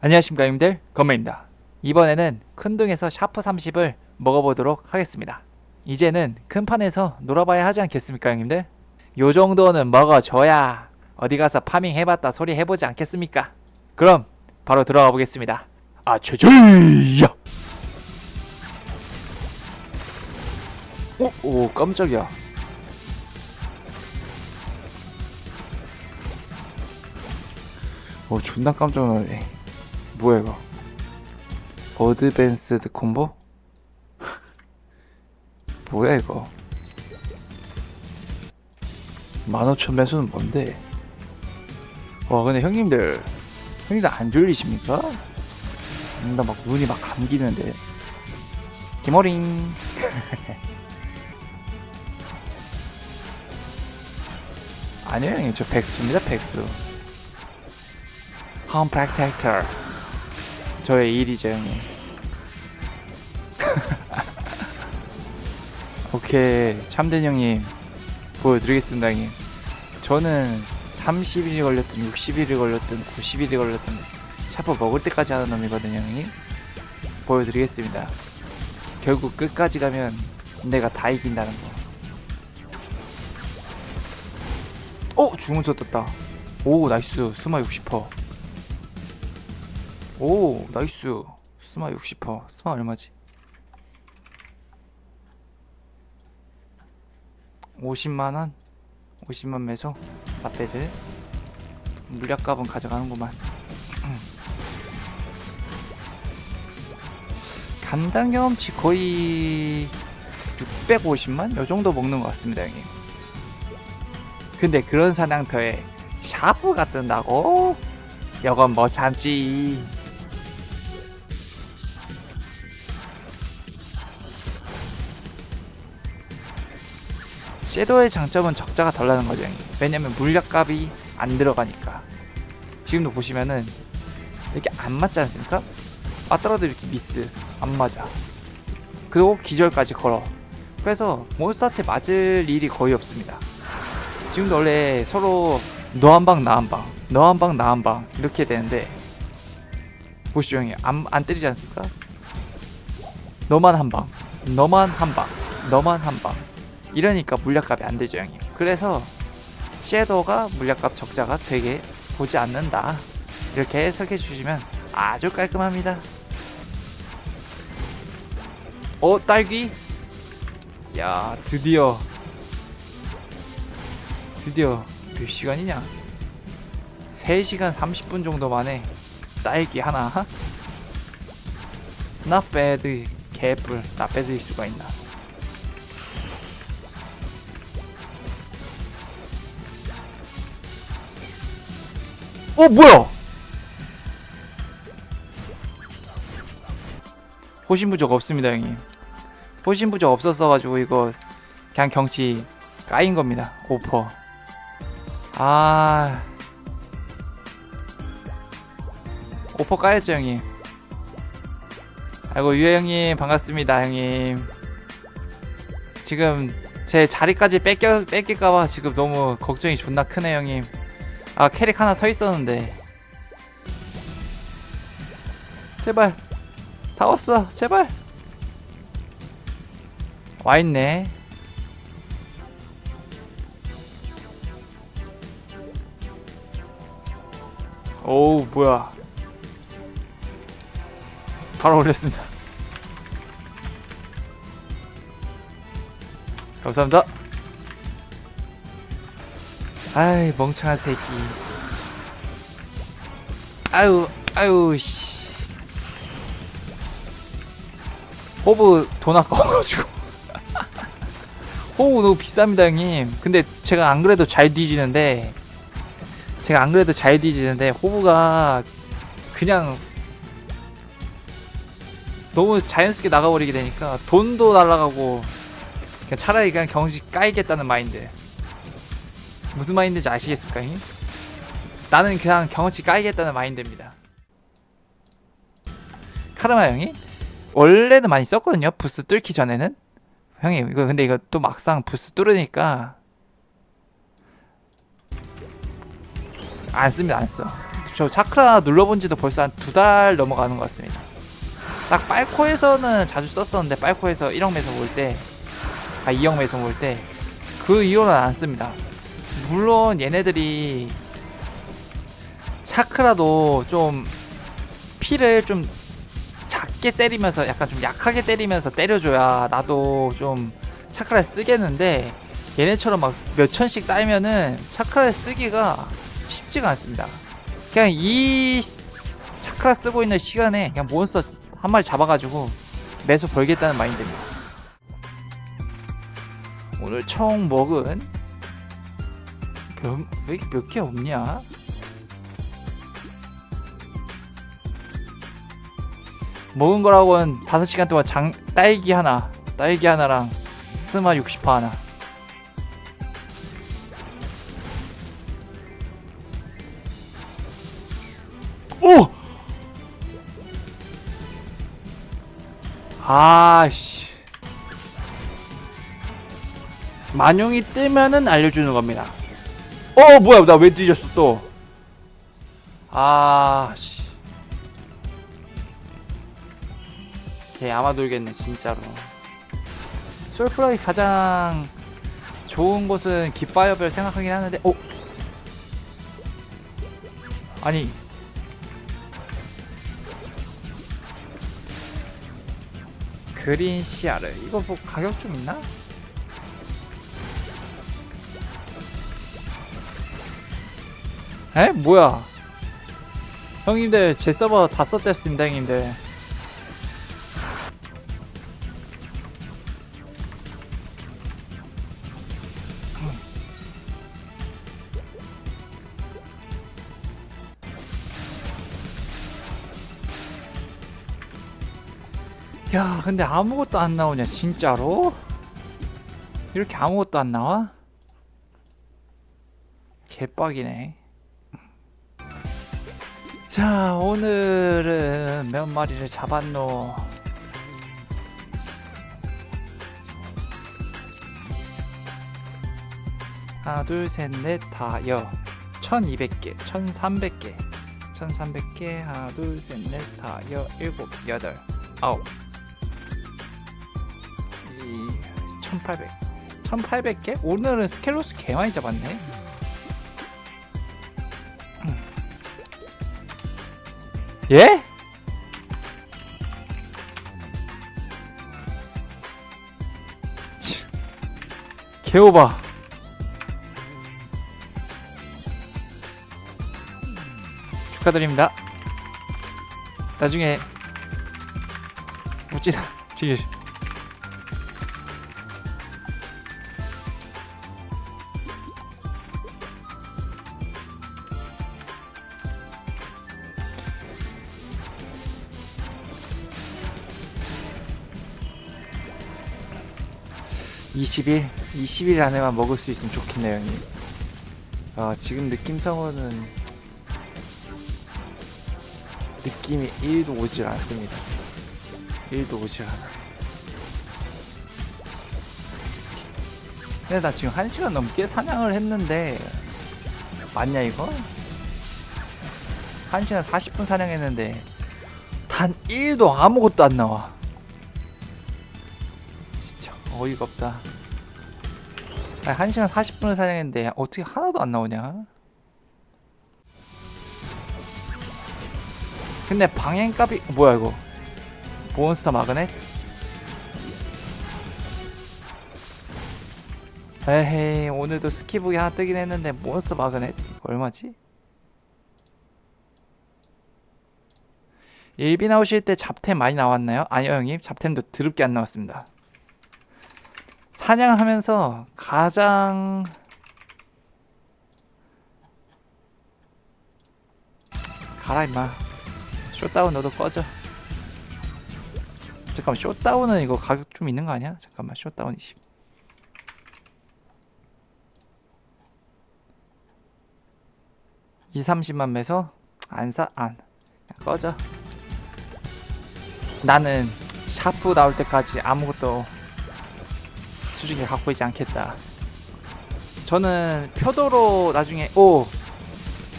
안녕하십니까 형님들? 건매입니다. 이번에는 큰둥에서 샤프 30을 먹어보도록 하겠습니다. 이제는 큰 판에서 놀아봐야 하지 않겠습니까 형님들? 요 정도는 먹어줘야 어디 가서 파밍 해봤다 소리 해보지 않겠습니까? 그럼 바로 들어가 보겠습니다. 아 최저야! 오, 오 깜짝이야. 오 존나 깜짝 놀랐네 뭐야 이거? 어드밴스드 콤보? 뭐야 이거? 15,000 매수는 뭔데? 와 근데 형님들 형님들 안 졸리십니까? 나막 눈이 막 감기는데. 기모링 아니에요 형님. 저 백수입니다 백수. 홈 프로텍터 저의 일이죠 형님. 오케이 참된 형님. 보여드리겠습니다 형님. 저는 30일이 걸렸든 60일이 걸렸든 90일이 걸렸든 샤프 먹을 때까지 하는 놈이거든요 형님. 보여드리겠습니다. 결국 끝까지 가면 내가 다 이긴다는 거. 어? 주문서 떴다. 오 나이스. 스마 60% 오 나이스. 스마 60% 스마 얼마지? 50만원? 50만 매소 라페드? 물약값은 가져가는구만. 간단 경험치 거의 650만? 요 정도 먹는 것 같습니다 형님. 근데 그런 사냥터에 샤프가 뜬다고? 여건 뭐 참지 섀도우의 장점은 적자가 덜 나는 거죠. 왜냐면 물약값이 안 들어가니까 지금도 보시면은 이렇게 안 맞지 않습니까? 맞더라도 이렇게 미스 안 맞아 그리고 기절까지 걸어 그래서 몬스터한테 맞을 일이 거의 없습니다 지금도 원래 서로 너 한 방 나 한방 너 한 방 나 한 방 이렇게 되는데 보시죠 형님 안, 안 때리지 않습니까? 너만 한방 너만 한방 너만 한방 이러니까 물약값이 안 되죠 형님. 그래서 섀도우가 물약값 적자가 되게 보지 않는다. 이렇게 해석해 주시면 아주 깔끔합니다. 어 딸기? 야 드디어. 드디어 몇 시간이냐? 3시간 30분 정도 만에 딸기 하나 not bad. 개뿔 not bad일 수가 있나 어 뭐야? 호신부적 없습니다 형님. 호신부적 없었어가지고 이거 그냥 경치 까인 겁니다 오퍼. 아. 오퍼 까였죠 형님. 아이고 유해 형님 반갑습니다 형님. 지금 제 자리까지 뺏겨 뺏길까봐 지금 너무 걱정이 존나 크네 형님 아 캐릭 하나 서 있었는데. 제발. 다 왔어. 제발. 와 있네. 오우 뭐야. 바로 올렸습니다. 감사합니다 아이 멍청한 새끼. 아유 아유 씨. 호브 돈 아까워가지고. 호브 너무 비쌉니다 형님. 근데 제가 안 그래도 잘 뒤지는데 제가 안 그래도 잘 뒤지는데 호브가 그냥 너무 자연스럽게 나가버리게 되니까 돈도 날라가고 그냥 차라리 그냥 경지 까이겠다는 마인드 무슨 마인드인지 아시겠습니까 형님? 나는 그냥 경험치 까이겠다는 마인드입니다 카르마 형이 원래는 많이 썼거든요 부스 뚫기 전에는 형님 이거 근데 이거 또 막상 부스 뚫으니까 안 씁니다 안 써 저 차크라 눌러본 지도 벌써 한 두 달 넘어가는 것 같습니다. 딱 빨코에서는 자주 썼었는데 빨코에서 1억 매서 볼 때, 아 2억 매서 볼때그 이후로는 안 씁니다. 물론 얘네들이 차크라도 좀 피를 좀 작게 때리면서 약간 좀 약하게 때리면서 때려줘야 나도 좀 차크라를 쓰겠는데 얘네처럼 막 몇 천씩 따면은 차크라를 쓰기가 쉽지가 않습니다. 그냥 이 차크라 쓰고 있는 시간에 그냥 몬스터 한 마리 잡아가지고 매수 벌겠다는 마인드입니다. 오늘 총 먹은 몇, 개 없냐? 먹은 거라고는 5시간 동안 장, 딸기 하나, 딸기 하나랑 스마 60% 하나. 오! 아씨. 만용이 뜨면은 알려주는 겁니다. 어 뭐야 나 왜 뒤졌어 또. 아씨. 걔 아마 돌겠네 진짜로. 솔프락이 가장 좋은 곳은 깃바이어별 생각하긴 하는데 어? 아니 그린 시아르 이거 뭐 가격 좀 있나? 에? 뭐야 형님들 제 서버 다 썼댔습니다 형님들 야 근데 아무것도 안 나오냐 진짜로? 이렇게 아무것도 안 나와? 개빡이네 자 오늘은 몇 마리를 잡았노 하나 둘셋넷 다여 1200개 1300개 1300개 하나 둘셋넷 다여 일곱 여덟 아홉 이 1800. 1800개? 오늘은 스켈로스 개 많이 잡았네. 예? 치, 개오바. 축하드립니다. 나중에 멋지다. 지금 20일? 20일 안에만 먹을 수 있으면 좋겠네요, 형님. 아, 지금 느낌상으로는 느낌이 1도 오질 않습니다. 1도 오질 않아. 근데 나 지금 1시간 넘게 사냥을 했는데 맞냐 이거? 1시간 40분 사냥했는데 단 1도 아무것도 안 나와. 진짜 어이가 없다. 아니, 1시간 40분을 사냥했는데 어떻게 하나도 안 나오냐? 근데 방향값이 뭐야 이거? 몬스터 마그넷? 에헤이 오늘도 스키북이 하나 뜨긴 했는데 몬스터 마그넷 얼마지? 일비 나오실 때 잡템 많이 나왔나요? 아니요 형님 잡템도 드럽게 안 나왔습니다 사냥하면서 가장 가라 임마 쇼다운 너도 꺼져 잠깐만 쇼다운은 이거 가격 좀 있는 거 아니야? 잠깐만 쇼다운 20 2, 30만 매서 안 사? 안 꺼져 나는 샤프 나올 때까지 아무것도 수중에 갖고 있지 않겠다. 저는 표도로 나중에 오!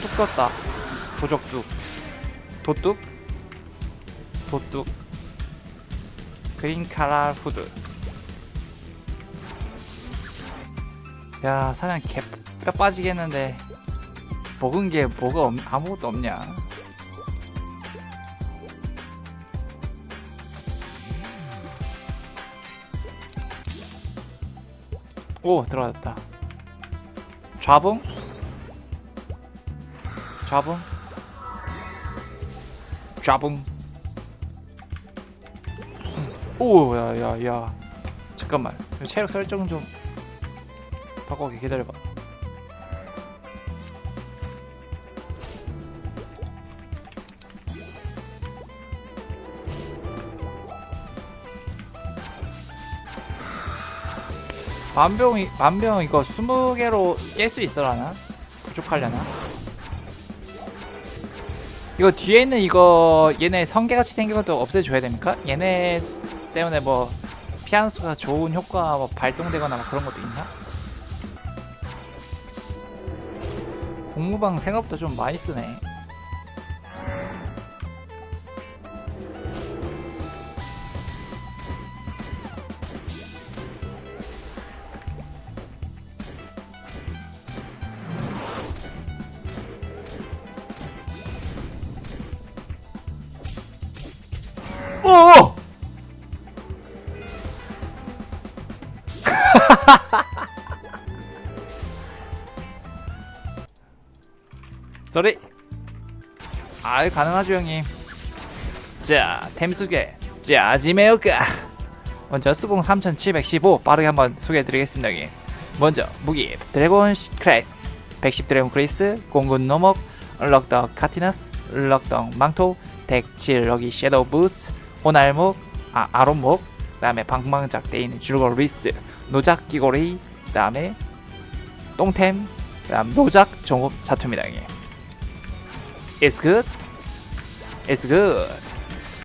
뚝 떴다. 도적뚝 도뚝 도뚝 그린 카라 후드 야 사냥 개 뼈 빠지겠는데 먹은 게 뭐가 없, 아무것도 없냐 오 들어갔다. 좌봉? 좌봉? 좌봉. 오 야야야. 잠깐만. 이거 체력 설정 좀 바꿔게 기다려봐 만병 이 만병 이거 20개로 깰 수 있어라나? 부족하려나? 이거 뒤에 있는 이거 얘네 성게같이 생긴 것도 없애줘야 됩니까? 얘네 때문에 뭐 수가 좋은 효과 뭐 발동되거나 뭐 그런 것도 있나? 공무방 생각보다 좀 많이 쓰네. 오! 쏘리 아이 가능하죠 형님. 자 템수계 짜지메오까 먼저 수공 3715 빠르게 한번 소개해드리겠습니다 형님. 먼저 무기 드래곤 시- 클래스. 110 드래곤 크리스 공군 노목 럭덕 카티너스 럭덕 망토 덱7 럭이 섀도우 부츠 호날목 아 아론목 그 다음에 방망작 돼 있는 줄거 리스트 노작 끼고리 그 다음에 똥템 그 다음 노작 종업 자투입니다 형님 It's good. It's good.